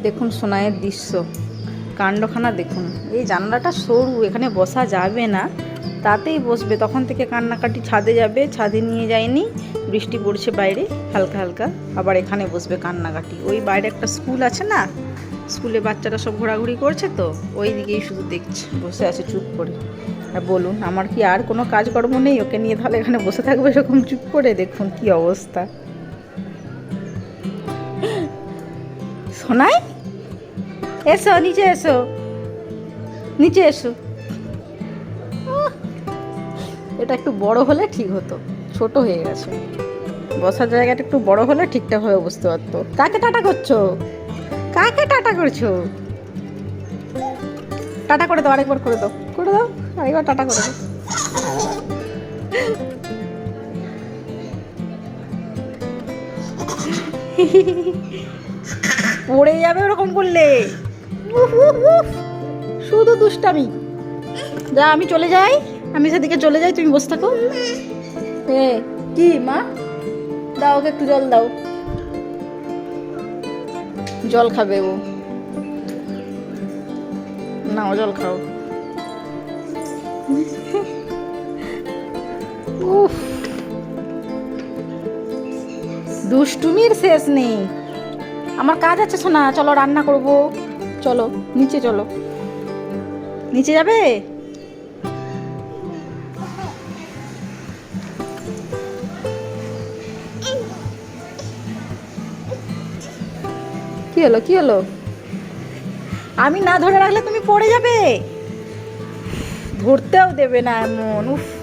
দেখুন সোনাইয়ের দৃশ্য। কাণ্ডখানা দেখুন। এই জানলাটা সরু, এখানে বসা যাবে না। তাতেই বসবে। তখন থেকে কান্নাকাটি ছাদে যাবে, ছাদে নিয়ে যায়নি। বৃষ্টি পড়ছে বাইরে, হালকা হালকা। আবার এখানে বসবে কান্নাকাটি। ওই বাইরে একটা স্কুল আছে না? স্কুলে বাচ্চারা সব ঘোরাঘুরি করছে তো? ওই দিকেই শুধু দেখছে। বসে আছে চুপ করে। আর বলুন, আমার কি আর কোনো কাজকর্ম নেই? ওকে নিয়ে তাহলে এখানে বসে থাকবে এরকম চুপ করে? দেখুন কি অবস্থা। শোনাই? এসো, নিচে এসো। নিচে এসো। এটা একটু বড় হলে ঠিক হতো, ছোট হয়ে গেছে। বসার জায়গাটা একটু বড় হলে ঠিকঠাক হয়ে বসতে পারতো। কাকে টাটা করছ? কাকে টাটা করছ? টাটা করে দাও, আরেকবার করে দাও। করে দাও, আরেকবার টাটা করে দাও। পড়ে যাবে ওরকম করলে। শুধু দুষ্টামি। যা, আমি চলে যাই। আমি সেদিকে চলে যাই, তুমি বসে থাকো। এ, কি, মা? দাও ওকে একটু জল দাও। জল খাবে ও। না ও জল খাও। উফ। দুষ্টুমির শেষ নেই। আমার কাজ আছে, শোনা চলো রান্না করব। চলো, নিচে চলো। নিচে যাবে? কি হলো কি হলো? আমি না ধরে রাখলে তুমি পড়ে যাবে? ধরতেও দেবে না এমন, উফ।